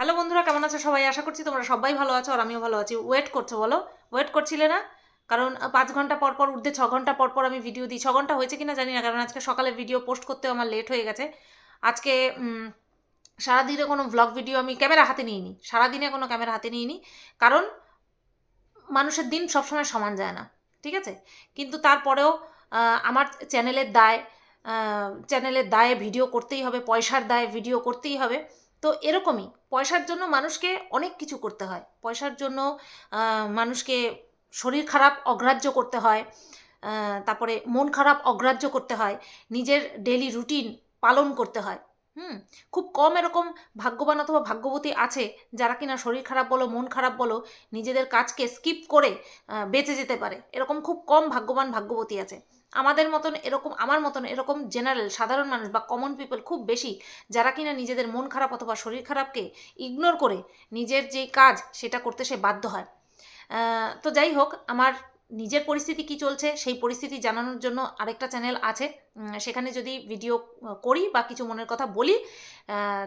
Hello বন্ধুরা, কেমন আছো সবাই? আশা করছি তোমরা সবাই ভালো আছো আর আমিও ভালো আছি। ওয়েট করছ বলো? ওয়েট করছিলে না? কারণ পাঁচ ঘণ্টা পর পর উঠতে ছ ঘণ্টা পর পর আমি ভিডিও দিই। ছ ঘণ্টা হয়েছে কিনা জানি না, কারণ আজকে সকালে ভিডিও পোস্ট করতেও আমার লেট হয়ে গেছে। আজকে সারাদিনে কোনো ভ্লগ ভিডিও আমি ক্যামেরা হাতে নিইনি। সারাদিনে কোনো ক্যামেরা হাতে নিইনি। কারণ, মানুষের দিন সবসময় সমান যায় না। ঠিক আছে? কিন্তু তারপরেও আমার চ্যানেলের দায় চ্যানেলের দায়ে ভিডিও করতেই হবে, পয়সার দায়ে ভিডিও করতেই হবে। তো এরকমই, পয়সার জন্য মানুষকে অনেক কিছু করতে হয়। পয়সার জন্য মানুষকে শরীর খারাপ অগ্রাহ্য করতে হয় তারপরে মন খারাপ অগ্রাহ্য করতে হয়, নিজের ডেলি রুটিন পালন করতে হয়, হুম? খুব কম এরকম ভাগ্যবান অথবা ভাগ্যবতী আছে যারা কিনা শরীর খারাপ বলো, মন খারাপ বলো, নিজেদের কাজকে স্কিপ করে বেঁচে যেতে পারে। এরকম খুব কম ভাগ্যবান ভাগ্যবতী আছে। আমাদের মতন এরকম, আমার মতন এরকম জেনারেল সাধারণ মানুষ বা কমন পিপল খুব বেশি, যারা কিনা নিজেদের মন খারাপ অথবা শরীর খারাপকে ইগনোর করে নিজের যে কাজ সেটা করতে সে বাধ্য হয়। তো যাই হোক, আমার নিজের পরিস্থিতি কি চলছে সেই পরিস্থিতি জানানোর জন্য আরেকটা চ্যানেল আছে। সেখানে যদি ভিডিও করি বা কিছু মনের কথা বলি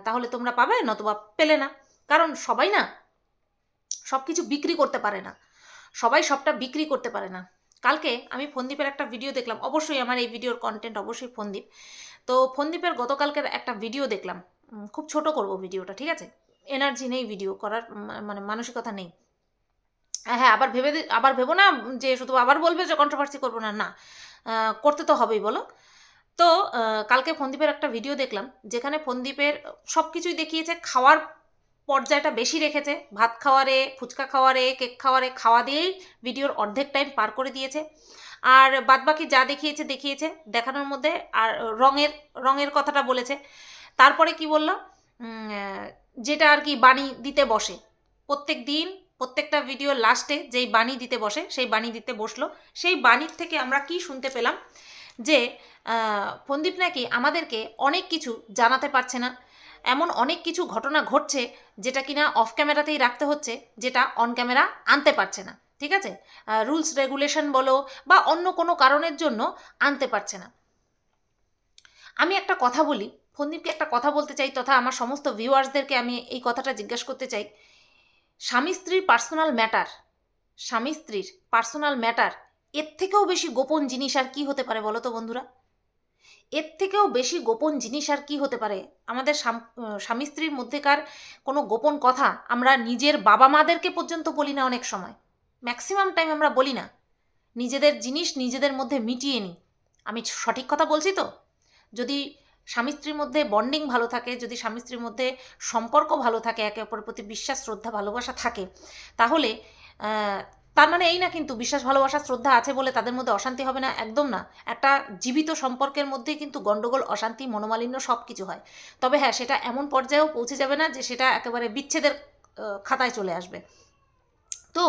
তাহলে তোমরা পাবে, নতুবা পেলে না। কারণ সবাই না সব কিছু বিক্রি করতে পারে না। সবাই সবটা বিক্রি করতে পারে না। কালকে আমি ফন্দীপের একটা ভিডিও দেখলাম। অবশ্যই আমার এই ভিডিওর কন্টেন্ট অবশ্যই ফন্দীপ। তো ফন্দীপের গতকালকের একটা ভিডিও দেখলাম। খুব ছোট করব ভিডিওটা ঠিক আছে? এনার্জি নেই ভিডিও করার মানে মানসিকতা নেই। হ্যাঁ আবার ভেবে আবার ভেবো না যে শুধু আবার বলবে যে কন্ট্রোভার্সি করব না না। করতে তো হবেই, বলো। তো কালকে ফন্দীপের একটা ভিডিও দেখলাম, যেখানে ফন্দীপের সব কিছুই দেখিয়েছে, খাওয়ার পর্যায়টা বেশি রেখেছে। ভাত খাওয়ারে, ফুচকা খাওয়ারে, কেক খাওয়ারে, খাওয়া দিয়েই ভিডিওর অর্ধেক টাইম পার করে দিয়েছে। আর বাদবাকি যা দেখিয়েছে দেখিয়েছে। দেখানোর মধ্যে আর রঙের রঙের কথাটা বলেছে। তারপরে কি বলল? যেটা আর কি বাণী দিতে বসে। প্রত্যেক দিন, প্রত্যেকটা ভিডিও লাস্টে যেই বাণী দিতে বসে, সেই বাণী দিতে বসল। সেই বাণীর থেকে আমরা কি শুনতে পেলাম? যে ফন্দীপ নাকি আমাদেরকে অনেক কিছু জানাতে পারছে না। এমন অনেক কিছু ঘটনা ঘটছে যেটা কিনা অফ ক্যামেরাতেই রাখতে হচ্ছে, যেটা অন ক্যামেরা আনতে পারছে না, ঠিক আছে? রুলস রেগুলেশন বলো বা অন্য কোনো কারণের জন্য আনতে পারছে না। আমি একটা কথা বলি ফন্দীপকে একটা কথা বলতে চাই তথা আমার সমস্ত ভিউয়ার্সদেরকে আমি এই কথাটা জিজ্ঞাসা করতে চাই। স্বামী স্ত্রীর পার্সোনাল ম্যাটার স্বামী স্ত্রীর পার্সোনাল ম্যাটার এর থেকেও বেশি গোপন জিনিস আর কি হতে পারে বলো তো বন্ধুরা? এর থেকেও বেশি গোপন জিনিস আর কি হতে পারে? আমাদের স্বামী স্ত্রীর মধ্যেকার কোনো গোপন কথা আমরা নিজের বাবা মাদেরকে পর্যন্ত বলি না অনেক সময়। ম্যাক্সিমাম টাইম আমরা বলি না। নিজেদের জিনিস নিজেদের মধ্যে মিটিয়ে নিই। আমি সঠিক কথা বলছি তো? যদি স্বামী স্ত্রীর মধ্যে বন্ডিং ভালো থাকে, যদি স্বামী স্ত্রীর মধ্যে সম্পর্ক ভালো থাকে, একে অপরের প্রতি বিশ্বাস, শ্রদ্ধা, ভালোবাসা থাকে, তাহলে তার মানে এই না কিন্তু, বিশ্বাস, ভালোবাসা, শ্রদ্ধা আছে বলে তাদের মধ্যে অশান্তি হবে না, একদম না। একটা জীবিত সম্পর্কের মধ্যেই কিন্তু গণ্ডগোল অশান্তি, মনোমালিন্য সব কিছু হয়। তবে হ্যাঁ সেটা এমন পর্যায়েও পৌঁছে যাবে না যে সেটা একেবারে বিচ্ছেদের খাতায় চলে আসবে। তো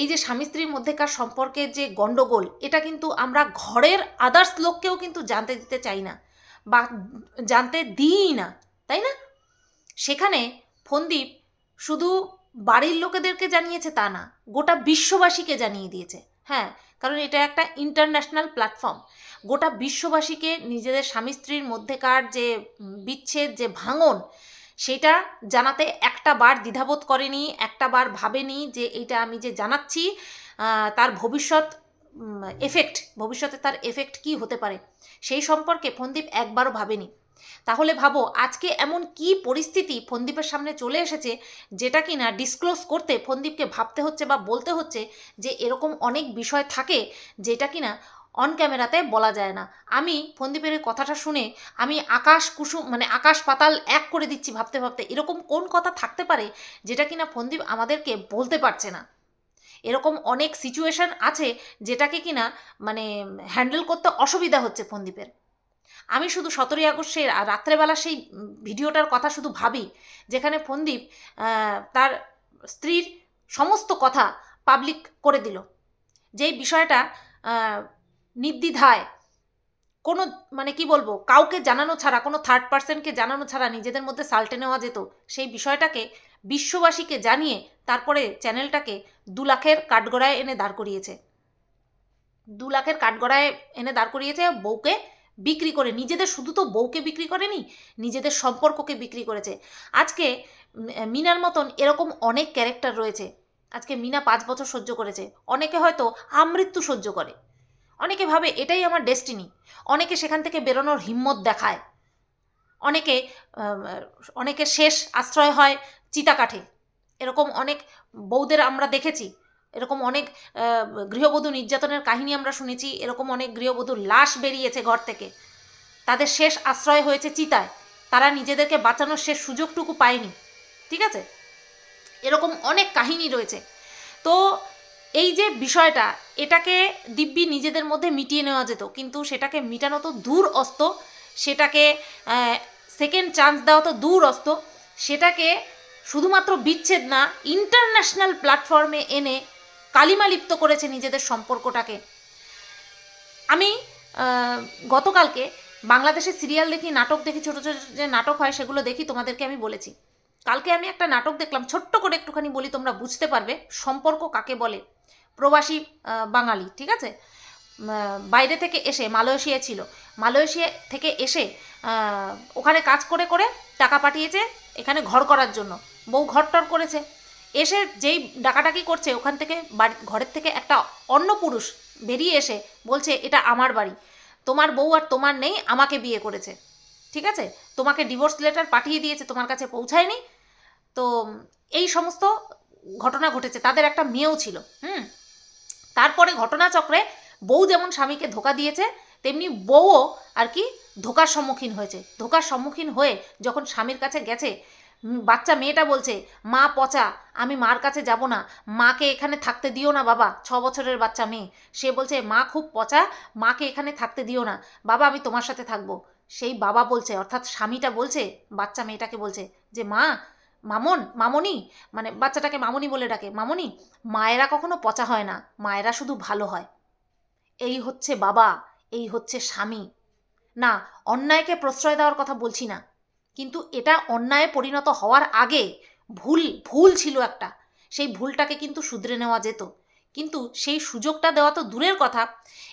এই যে স্বামী স্ত্রীর মধ্যেকার সম্পর্কের যে গণ্ডগোল এটা কিন্তু আমরা ঘরের আদার্স লোককেও কিন্তু জানতে দিতে চাই না বা জানতে দিই না, তাই না? সেখানে ফন্দীপ শুধু বাড়ির লোকেদেরকে জানিয়েছে তা না, গোটা বিশ্ববাসীকে জানিয়ে দিয়েছে। হ্যাঁ কারণ এটা একটা ইন্টারন্যাশনাল প্ল্যাটফর্ম গোটা বিশ্ববাসীকে নিজেদের স্বামী স্ত্রীর মধ্যেকার যে বিচ্ছেদ, যে ভাঙন, সেটা জানাতে একটা বার দ্বিধাবোধ করেনি, একটা বার ভাবেনি যে এইটা আমি যে জানাচ্ছি তার ভবিষ্যৎ এফেক্ট ভবিষ্যতে তার এফেক্ট কি হতে পারে, সেই সম্পর্কে ফন্দীপ একবারও ভাবেনি। তাহলে ভাবো, আজকে এমন কি পরিস্থিতি ফন্দীপের সামনে চলে এসেছে যেটা কিনা ডিসক্লোজ করতে ফন্দীপকে ভাবতে হচ্ছে বা বলতে হচ্ছে যে এরকম অনেক বিষয় থাকে যেটা কিনা অন ক্যামেরাতে বলা যায় না। আমি ফন্দীপের কথাটা শুনে আমি আকাশ কুসুম মানে আকাশ পাতাল এক করে দিচ্ছি ভাবতে ভাবতে। এরকম কোন কথা থাকতে পারে যেটা কিনা ফন্দীপ আমাদেরকে বলতে পারছে না? এরকম অনেক সিচুয়েশন আছে যেটাকে কিনা মানে হ্যান্ডেল করতে অসুবিধা হচ্ছে ফন্দীপের। আমি শুধু সতেরোই আগস্টের আর রাত্রেবেলা সেই ভিডিওটার কথা শুধু ভাবি, যেখানে ফন্দীপ তার স্ত্রীর সমস্ত কথা পাবলিক করে দিল। যেই বিষয়টা নির্দ্বিধায় কোনো মানে কি বলব, কাউকে জানানো ছাড়া, কোনো থার্ড পার্সনকে জানানো ছাড়া নিজেদের মধ্যে সাল্টে নেওয়া যেত, সেই বিষয়টাকে বিশ্ববাসীকে জানিয়ে তারপরে চ্যানেলটাকে দু লাখের কাঠগড়ায় এনে দাঁড় করিয়েছে। দু লাখের কাঠগড়ায় এনে দাঁড় করিয়েছে বউকে বিক্রি করে, নিজেদের শুধু তো বউকে বিক্রি করেনি, নিজেদের সম্পর্ককে বিক্রি করেছে। আজকে মিনার মতন এরকম অনেক ক্যারেক্টার রয়েছে। আজকে মিনা পাঁচ বছর সহ্য করেছে। অনেকে হয়তো আমৃত্যু সহ্য করে। অনেকে ভাবে এটাই আমার ডেস্টিনি অনেকে সেখান থেকে বেরোনোর হিম্মত দেখায়। অনেকে অনেকে শেষ আশ্রয় হয় চিতাকাঠে। এরকম অনেক বউদের আমরা দেখেছি। এরকম অনেক গৃহবধূ নির্যাতনের কাহিনী আমরা শুনেছি, এরকম অনেক গৃহবধূর লাশ বেরিয়েছে ঘর থেকে। তাদের শেষ আশ্রয় হয়েছে চিতায়। তারা নিজেদেরকে বাঁচানোর শেষ সুযোগটুকু পায়নি। ঠিক আছে? এরকম অনেক কাহিনী রয়েছে। তো এই যে বিষয়টা, এটাকে দিব্যি নিজেদের মধ্যে মিটিয়ে নেওয়া যেত। কিন্তু সেটাকে মিটানো তো দূর অস্ত সেটাকে সেকেন্ড চান্স দেওয়া তো দূর অস্ত সেটাকে শুধুমাত্র বিচ্ছেদ না ইন্টারন্যাশনাল প্ল্যাটফর্মে এনে কালিমালিপ্ত করেছে নিজেদের সম্পর্কটাকে। আমি গতকালকে বাংলাদেশে সিরিয়াল দেখি, নাটক দেখি, ছোটো ছোটো যে নাটক হয় সেগুলো দেখি, তোমাদেরকে আমি বলেছি। কালকে আমি একটা নাটক দেখলাম, ছোট্ট করে একটুখানি বলি, তোমরা বুঝতে পারবে সম্পর্ক কাকে বলে। প্রবাসী বাঙালি, ঠিক আছে? বাইরে থেকে এসে মালয়েশিয়া ছিল। মালয়েশিয়া থেকে এসে ওখানে কাজ করে করে টাকা পাঠিয়েছে, এখানে ঘর করার জন্য। বউ ঘর টর করেছে। এসে যেই ডাকাডাকি করছে, ওখান থেকে বাড়ি, ঘরের থেকে একটা অন্য পুরুষ বেরিয়ে এসে বলছে, এটা আমার বাড়ি। তোমার বউ আর তোমার নেই, আমাকে বিয়ে করেছে। ঠিক আছে? তোমাকে ডিভোর্স লেটার পাঠিয়ে দিয়েছে, তোমার কাছে পৌঁছায়নি। তো এই সমস্ত ঘটনা ঘটেছে। তাদের একটা মেয়েও ছিল, হুম? তারপরে ঘটনাচক্রে বউ যেমন স্বামীকে ধোকা দিয়েছে, তেমনি বউও আর কি ধোকার সম্মুখীন হয়েছে। ধোকার সম্মুখীন হয়ে যখন স্বামীর কাছে গেছে বাচ্চা মেয়েটা বলছে, মা পচা, আমি মার কাছে যাব না। মাকে এখানে থাকতে দিও না বাবা, ছ বছরের বাচ্চা মেয়ে। সে বলছে, মা খুব পচা, মাকে এখানে থাকতে দিও না। বাবা, আমি তোমার সাথে থাকব। সেই বাবা বলছে, অর্থাৎ স্বামীটা বলছে, বাচ্চা মেয়েটাকে বলছে যে, মা, মামন, মামনি মানে বাচ্চাটাকে মামনি বলে ডাকে, মামনি, মায়েরা কখনো পচা হয় না, মায়েরা শুধু ভালো হয়। এই হচ্ছে বাবা, এই হচ্ছে স্বামী। না, অন্যায়কে প্রশ্রয় দেওয়ার কথা বলছি না। কিন্তু এটা অন্যায়ে পরিণত হওয়ার আগে ভুল ভুল ছিল একটা। সেই ভুলটাকে কিন্তু শুধরে নেওয়া যেত। কিন্তু সেই সুযোগটা দেওয়া তো দূরের কথা।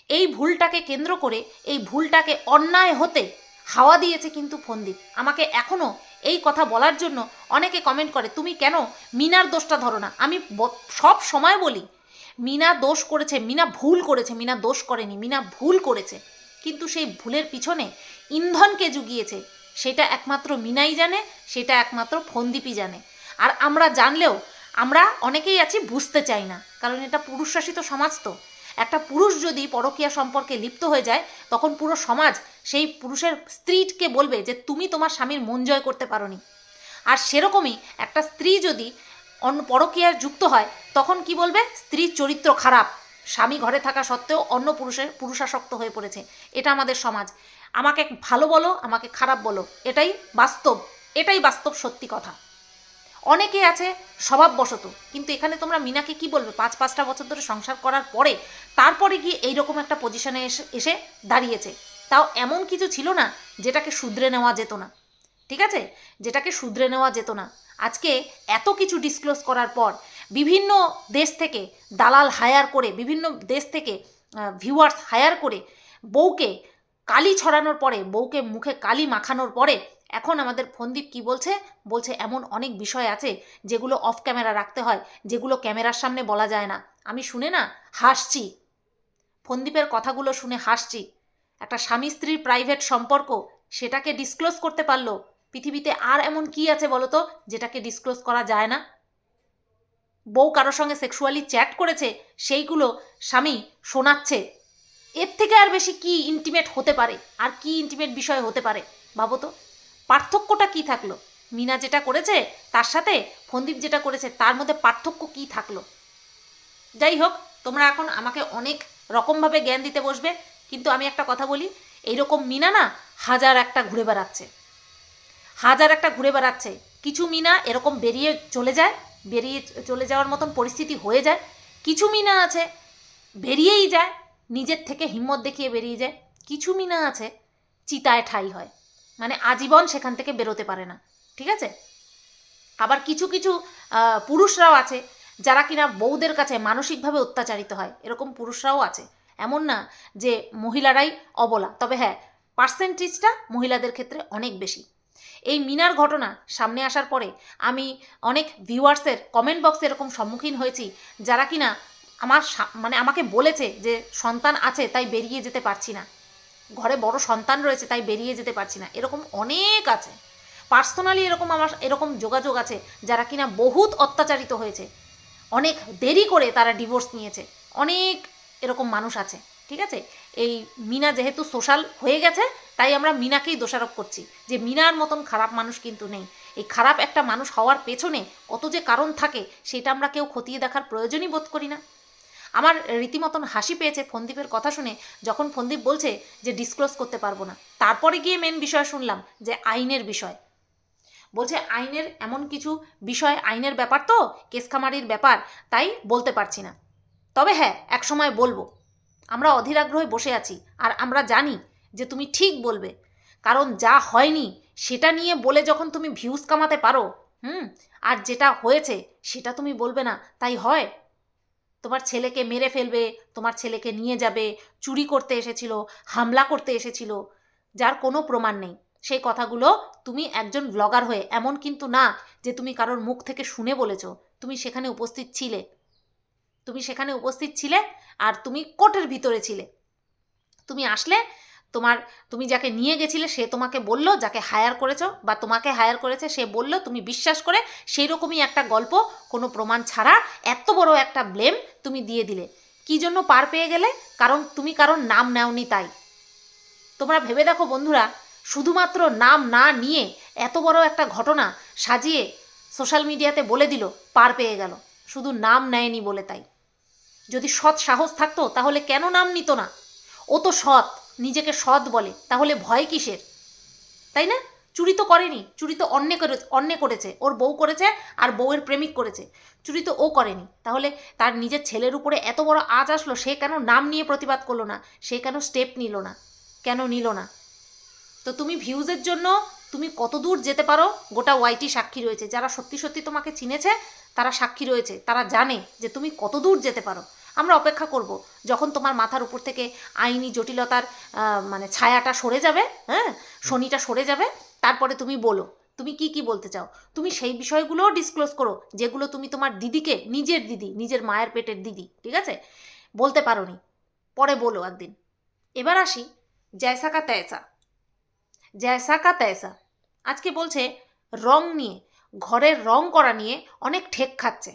এই ভুলটাকে কেন্দ্র করে এই ভুলটাকে অন্যায় হতে হাওয়া দিয়েছে কিন্তু ফন্দীপ আমাকে এখনও এই কথা বলার জন্য অনেকে কমেন্ট করে, তুমি কেন মিনার দোষটা ধরো না? আমি সব সময় বলি, মিনা দোষ করেছে, মিনা ভুল করেছে, মিনা দোষ করেনি, মিনা ভুল করেছে। কিন্তু সেই ভুলের পিছনে ইন্ধনকে জুগিয়েছে। সেটা একমাত্র মিনাই জানে, সেটা একমাত্র ফন্দীপই জানে। আর আমরা জানলেও আমরা অনেকেই আছি বুঝতে চাই না, কারণ এটা পুরুষ শাসিত সমাজ তো। একটা পুরুষ যদি পরকীয়া সম্পর্কে লিপ্ত হয়ে যায়, তখন পুরো সমাজ সেই পুরুষের স্ত্রীকে বলবে যে, তুমি তোমার স্বামীর মন জয় করতে পারোনি। আর সেরকমই একটা স্ত্রী যদি অন্য পরকীয়ায় যুক্ত হয়, তখন কি বলবে? স্ত্রীর চরিত্র খারাপ। স্বামী ঘরে থাকা সত্ত্বেও অন্য পুরুষের পুরুষাসক্ত হয়ে পড়েছে। এটা আমাদের সমাজ। আমাকে ভালো বলো, আমাকে খারাপ বলো। এটাই বাস্তব এটাই বাস্তব সত্যি কথা। অনেকে আছে স্বভাববশত, কিন্তু এখানে তোমরা মিনাকে কি বলবে? পাঁচ, পাঁচটা বছর ধরে সংসার করার পরে তারপরে গিয়ে এইরকম একটা পজিশনে এসে এসে দাঁড়িয়েছে। তাও এমন কিছু ছিল না যেটাকে শুধরে নেওয়া যেত না। ঠিক আছে? যেটাকে শুধরে নেওয়া যেত না। আজকে এত কিছু ডিসক্লোজ করার পর বিভিন্ন দেশ থেকে দালাল হায়ার করে, বিভিন্ন দেশ থেকে ভিউয়ার্স হায়ার করে বউকে কালি ছড়ানোর পরে, বউকে মুখে কালি মাখানোর পরে, এখন আমাদের ফন্দীপ কি বলছে? বলছে, এমন অনেক বিষয় আছে যেগুলো অফ ক্যামেরা রাখতে হয়, যেগুলো ক্যামেরার সামনে বলা যায় না। আমি শুনে না, হাসছি। ফন্দীপের কথাগুলো শুনে হাসছি। একটা স্বামী স্ত্রীর প্রাইভেট সম্পর্ক, সেটাকে ডিসক্লোজ করতে পারল। পৃথিবীতে আর এমন কি আছে বলো তো যেটাকে ডিসক্লোজ করা যায় না? বউ কারোর সঙ্গে সেক্সুয়ালি চ্যাট করেছে, সেইগুলো স্বামী শোনাচ্ছে। এর থেকে আর বেশি কি ইন্টিমেট হতে পারে? আর কি ইন্টিমেট বিষয় হতে পারে? ভাবো তো। পার্থক্যটা কি থাকল? মিনা যেটা করেছে, তার সাথে ফন্দীপ যেটা করেছে, তার মধ্যে পার্থক্য কি থাকল? যাই হোক, তোমরা এখন আমাকে অনেক রকমভাবে জ্ঞান দিতে বসবে, কিন্তু আমি একটা কথা বলি, এইরকম মিনা না হাজার একটা ঘুরে বেড়াচ্ছে। হাজার একটা ঘুরে বেড়াচ্ছে। কিছু মিনা এরকম বেরিয়ে চলে যায়, বেরিয়ে চলে যাওয়ার মতন পরিস্থিতি হয়ে যায়। কিছু মিনা আছে, বেরিয়েই যায় নিজের থেকে হিম্মত দেখিয়ে বেরিয়ে যায়। কিছু মিনা আছে, চিতায় ঠাই হয়। মানে আজীবন সেখান থেকে বেরোতে পারে না, ঠিক আছে? আবার কিছু কিছু পুরুষরাও আছে, যারা কিনা বউদের কাছে মানসিকভাবে অত্যাচারিত হয়। এরকম পুরুষরাও আছে। এমন না যে মহিলারাই অবলা, তবে হ্যাঁ পার্সেন্টেজটা মহিলাদের ক্ষেত্রে অনেক বেশি। এই মিনার ঘটনা সামনে আসার পরে আমি অনেক ভিউয়ার্সের কমেন্ট বক্সে এরকম সম্মুখীন হয়েছি, যারা কিনা আমার মানে আমাকে বলেছে যে সন্তান আছে, তাই বেরিয়ে যেতে পারছি না। ঘরে বড় সন্তান রয়েছে, তাই বেরিয়ে যেতে পারছি না। এরকম অনেক আছে। পার্সোনালি এরকম আমার, এরকম যোগাযোগ আছে, যারা কিনা বহুত অত্যাচারিত হয়েছে। অনেক দেরি করে তারা ডিভোর্স নিয়েছে। অনেক এরকম মানুষ আছে, ঠিক আছে? এই মিনা যেহেতু সোশ্যাল হয়ে গেছে, তাই আমরা মিনাকেই দোষারোপ করছি। যে মিনার মতন খারাপ মানুষ কিন্তু নেই। এই খারাপ একটা মানুষ হওয়ার পেছনে কত যে কারণ থাকে, সেটা আমরা কেউ খতিয়ে দেখার প্রয়োজনই বোধ করি না। আমার রীতিমতন হাসি পেয়েছে ফন্দীপের কথা শুনে যখন ফন্দীপ বলছে যে ডিসক্লোজ করতে পারব না, তারপরে গিয়ে মেন বিষয় শুনলাম যে আইনের বিষয়। বলছে, আইনের এমন কিছু বিষয়, আইনের ব্যাপার তো? কেসখামারির ব্যাপার, তাই বলতে পারছি না। তবে হ্যাঁ এক সময় বলব, আমরা অধীর আগ্রহে বসে আছি আর আমরা জানি যে তুমি ঠিক বলবে, কারণ যা হয়নি সেটা নিয়ে বলে যখন তুমি ভিউজ কামাতে পারো, হুম, আর যেটা হয়েছে সেটা তুমি বলবে না, তাই হয়? তোমার ছেলেকে মেরে ফেলবে, তোমার ছেলেকে নিয়ে যাবে, চুরি করতে এসেছিল, হামলা করতে এসেছিল, যার কোনো প্রমাণ নেই। সেই কথাগুলো তুমি একজন ব্লগার হয়ে, এমন কিন্তু না যে তুমি কারোর মুখ থেকে শুনে বলেছ, তুমি সেখানে উপস্থিত ছিলে। তুমি সেখানে উপস্থিত ছিলে আর তুমি কোর্টের ভিতরে ছিলে। তুমি আসলে তোমার, তুমি যাকে নিয়ে গেছিলে সে তোমাকে বলল, যাকে হায়ার করেছ বা তোমাকে হায়ার করেছে সে বলল, তুমি বিশ্বাস করে সেই রকমই একটা গল্প, কোনো প্রমাণ ছাড়া এত বড় একটা ব্লেম তুমি দিয়ে দিলে। কি জন্য পার পেয়ে গেলে? কারণ তুমি কারণ নাম নেওনি তাই। তোমরা ভেবে দেখো বন্ধুরা, শুধুমাত্র নাম না নিয়ে এত বড় একটা ঘটনা সাজিয়ে সোশ্যাল মিডিয়াতে বলে দিল, পার পেয়ে গেল। শুধু নাম নেয়নি বলে তাই। যদি সৎ সাহস থাকতো, তাহলে কেন নাম নিত না? ও তো সৎ। নিজেকে সৎ বলে, তাহলে ভয় কিসের? তাই না? চুরি তো করেনি, চুরি তো অন্যে করে, অন্যে করেছে। ওর বউ করেছে আর বউয়ের প্রেমিক করেছে। চুরি তো ও করেনি। তাহলে তার নিজের ছেলের উপরে এত বড় আজ আসলো, সে কেন নাম নিয়ে প্রতিবাদ করল না? সে কেন স্টেপ নিল না? কেন নিল না? তো তুমি ভিউজের জন্য তুমি কত দূর যেতে পারো? গোটা ওয়াইটি সাক্ষী রয়েছে। যারা সত্যি সত্যি তোমাকে চিনেছে, তারা সাক্ষী রয়েছে। তারা জানে যে তুমি কত দূর যেতে পারো। আমরা অপেক্ষা করব যখন তোমার মাথার উপর থেকে আইনি জটিলতার মানে ছায়াটা সরে যাবে হ্যাঁ? শনিটা সরে যাবে, তারপরে তুমি বলো, তুমি কি কি বলতে চাও? তুমি সেই বিষয়গুলোও ডিসক্লোজ করো, যেগুলো তুমি তোমার দিদিকে, নিজের দিদি, নিজের মায়ের পেটের দিদি, ঠিক আছে? বলতে পারো নি পরে বলো একদিন। এবার আসি জয়সা কা তয়সা। জয়সা কা তয়সা আজকে বলছে রং নিয়ে, ঘরের রং করা নিয়ে অনেক ঠেক খাচ্ছে।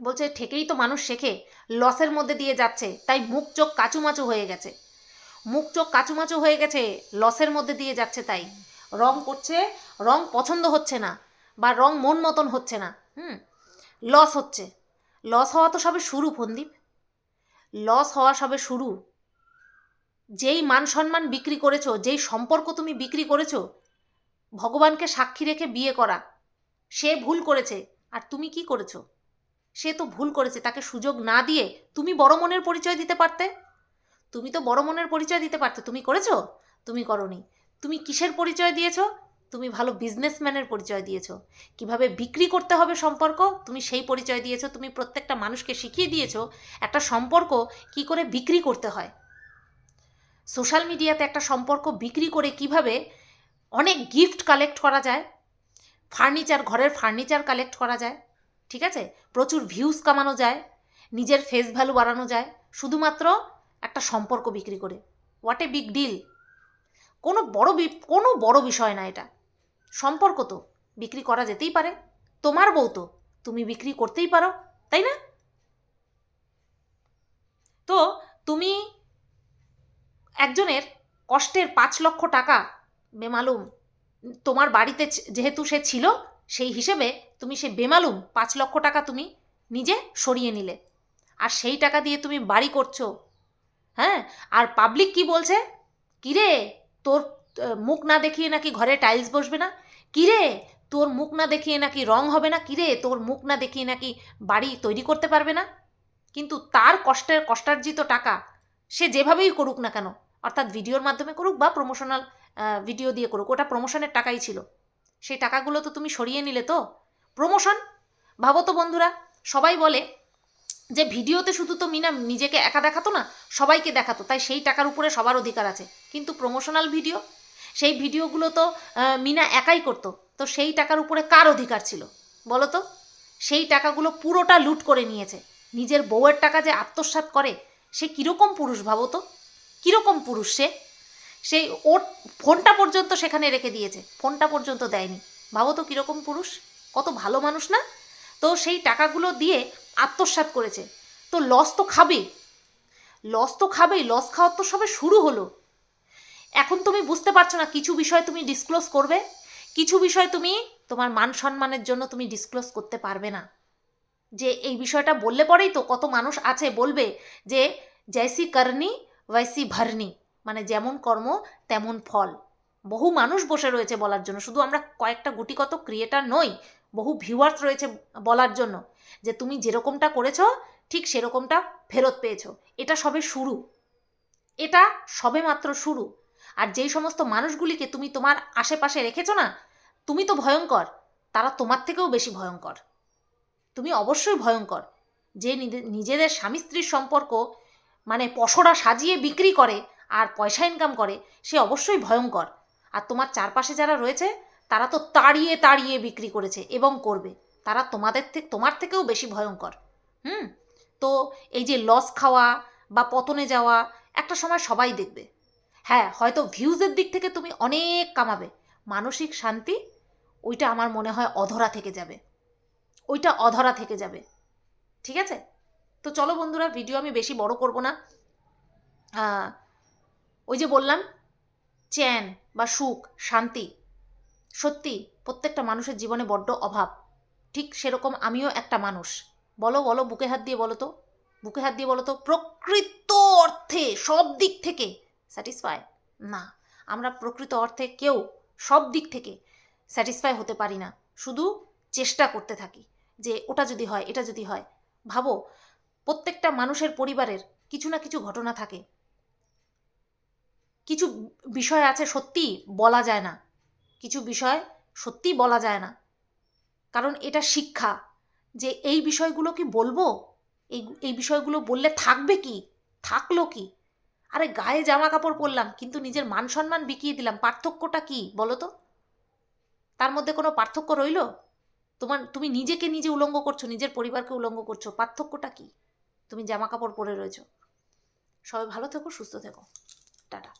বলছে, ঠেকেই তো মানুষ শেখে, লসের মধ্যে দিয়ে যাচ্ছে, তাই মুখ চোখ কাচুমাচু হয়ে গেছে। মুখ চোখ কাচুমাচু হয়ে গেছে, লসের মধ্যে দিয়ে যাচ্ছে তাই। রং করছে, রং পছন্দ হচ্ছে না, বা রং মন মতন হচ্ছে না, হুম, লস হচ্ছে। লস হওয়া তো সবে শুরু ফন্দীপ লস হওয়া সবে শুরু। যেই মান সম্মান বিক্রি করেছ, যেই সম্পর্ক তুমি বিক্রি করেছ, ভগবানকে সাক্ষী রেখে বিয়ে করা, সে ভুল করেছে, আর তুমি কি করেছ? সে তো ভুল করেছে, তাকে সুযোগ না দিয়ে তুমি বড় মনের পরিচয় দিতে পারতে। তুমি তো বড় মনের পরিচয় দিতে পারতে, তুমি করেছ? তুমি করনি। তুমি কিসের পরিচয় দিয়েছ? তুমি ভালো বিজনেসম্যানের পরিচয় দিয়েছ। কীভাবে বিক্রি করতে হবে সম্পর্ক? তুমি সেই পরিচয় দিয়েছ, তুমি প্রত্যেকটা মানুষকে শিখিয়ে দিয়েছ একটা সম্পর্ক কি করে বিক্রি করতে হয়। সোশ্যাল মিডিয়াতে একটা সম্পর্ক বিক্রি করে কীভাবে অনেক গিফট কালেক্ট করা যায়। ফার্নিচার, ঘরের ফার্নিচার কালেক্ট করা যায়। ঠিক আছে? প্রচুর ভিউজ কামানো যায়, নিজের ফেস ভ্যালু বাড়ানো যায়, শুধুমাত্র একটা সম্পর্ক বিক্রি করে। হোয়াট এ বিগ ডিল কোনো বড় কোনো বড় বিষয় না এটা। সম্পর্ক তো, বিক্রি করা যেতেই পারে। তোমার বউ তো, তুমি বিক্রি করতেই পারো, তাই না? তো, তুমি একজনের কষ্টের পাঁচ লক্ষ টাকা, বেমালুম, তোমার বাড়িতে যেহেতু সে ছিল, সেই হিসেবে তুমি সে বেমালুম পাঁচ লক্ষ টাকা তুমি নিজে সরিয়ে নিলে। আর সেই টাকা দিয়ে তুমি বাড়ি করছ। হ্যাঁ? আর পাবলিক কি বলছে? কিরে, তোর মুখ না দেখিয়ে নাকি ঘরে টাইলস বসবে না? কিরে, তোর মুখ না দেখিয়ে নাকি রং হবে না? কিরে, তোর মুখ না দেখিয়ে নাকি বাড়ি তৈরি করতে পারবে না? কিন্তু তার কষ্টের, কষ্টার্জিত টাকা সে যেভাবেই করুক না কেন, অর্থাৎ ভিডিওর মাধ্যমে করুক বা প্রমোশনাল ভিডিও দিয়ে করুক, ওটা প্রমোশনের টাকাই ছিল। সেই টাকাগুলো তো তুমি সরিয়ে নিলে তো? প্রমোশন? ভাবো তো বন্ধুরা, সবাই বলে যে ভিডিওতে শুধু তো মিনা নিজেকে একা দেখাতো না, সবাইকে দেখাতো, তাই সেই টাকার উপরে সবার অধিকার আছে। কিন্তু প্রমোশনাল ভিডিও সেই ভিডিওগুলো তো মিনা একাই করতো, তো সেই টাকার উপরে কার অধিকার ছিল? বলো তো, সেই টাকাগুলো পুরোটা লুট করে নিয়েছে। নিজের বউয়ের টাকা যে আত্মসাৎ করে, সে কীরকম পুরুষ ভাবো তো? কীরকম পুরুষ সে? সেই ওর ফোনটা পর্যন্ত সেখানে রেখে দিয়েছে, ফোনটা পর্যন্ত দেয়নি। ভাবো তো কীরকম পুরুষ? কত ভালো মানুষ না? তো সেই টাকাগুলো দিয়ে আত্মসাৎ করেছে। তো লস তো খাবেই। লস তো খাবেই লস খাওয়ার তো সবে শুরু হলো। এখন তুমি বুঝতে পারছ না, কিছু বিষয় তুমি ডিসক্লোজ করবে, কিছু বিষয় তুমি তোমার মান সম্মানের জন্য তুমি ডিসক্লোজ করতে পারবে না। যে এই বিষয়টা বললে পরেই তো কত মানুষ আছে বলবে যে জৈসি করনি ওয়াইসি ভরনি মানে যেমন কর্ম তেমন ফল। বহু মানুষ বসে রয়েছে বলার জন্য, শুধু আমরা কয়েকটা গুটিকত ক্রিয়েটার নই বহু ভিউয়ার্স রয়েছে বলার জন্য যে তুমি যেরকমটা করেছ, ঠিক সেরকমটা ফেরত পেয়েছ। এটা সবে শুরু। এটা সবে মাত্র শুরু। আর যেই সমস্ত মানুষগুলিকে তুমি তোমার আশেপাশে রেখেছো না, তুমি তো ভয়ঙ্কর। তারা তোমার থেকেও বেশি ভয়ঙ্কর। তুমি অবশ্যই ভয়ঙ্কর। যে নিজে- নিজেদের স্বামী স্ত্রীর সম্পর্ক মানে পশরা সাজিয়ে বিক্রি করে আর পয়সা ইনকাম করে, সে অবশ্যই ভয়ঙ্কর। আর তোমার চারপাশে যারা রয়েছে তারা তো তাড়িয়ে তাড়িয়ে বিক্রি করেছে এবং করবে। তারা তোমাদের থেকে তোমার থেকেও বেশি ভয়ঙ্কর। হুম? তো এই যে লস খাওয়া বা পতনে যাওয়া, একটা সময় সবাই দেখবে। হ্যাঁ হয়তো ভিউজের দিক থেকে তুমি অনেক কামাবে। মানসিক শান্তি, ওইটা আমার মনে হয় অধরা থেকে যাবে। ওইটা অধরা থেকে যাবে। ঠিক আছে? তো চলো বন্ধুরা ভিডিও আমি বেশি বড় করব না। ওই যে বললাম, চ্যান বা সুখ, শান্তি সত্যি, প্রত্যেকটা মানুষের জীবনে বড্ড অভাব। ঠিক সেরকম আমিও একটা মানুষ। বলো বলো, বুকে হাত দিয়ে বলো তো। বুকে হাত দিয়ে বলো তো, প্রকৃত অর্থে সব দিক থেকে স্যাটিসফাই? না, আমরা প্রকৃত অর্থে কেউ সব দিক থেকে স্যাটিসফাই হতে পারি না। শুধু চেষ্টা করতে থাকি যে ওটা যদি হয়, এটা যদি হয়। ভাবো, প্রত্যেকটা মানুষের পরিবারের কিছু না কিছু ঘটনা থাকে। কিছু বিষয় আছে সত্যি বলা যায় না। কিছু বিষয় সত্যি বলা যায় না। কারণ এটা শিক্ষা যে এই বিষয়গুলো কি বলব? এই এই বিষয়গুলো বললে থাকবে কি? থাকল কি? আরে গায়ে জামা কাপড় পরলাম, কিন্তু নিজের মান সম্মান বিকিয়ে দিলাম, পার্থক্যটা কি বলো তো? তার মধ্যে কোনো পার্থক্য রইল? তোমার, তুমি নিজেকে নিজে উলঙ্গ করছ, নিজের পরিবারকে উলঙ্গ করছ, পার্থক্যটা কি? তুমি জামা কাপড় পরে রয়েছো। সবাই ভালো থেকো, সুস্থ থেকো। টাটা।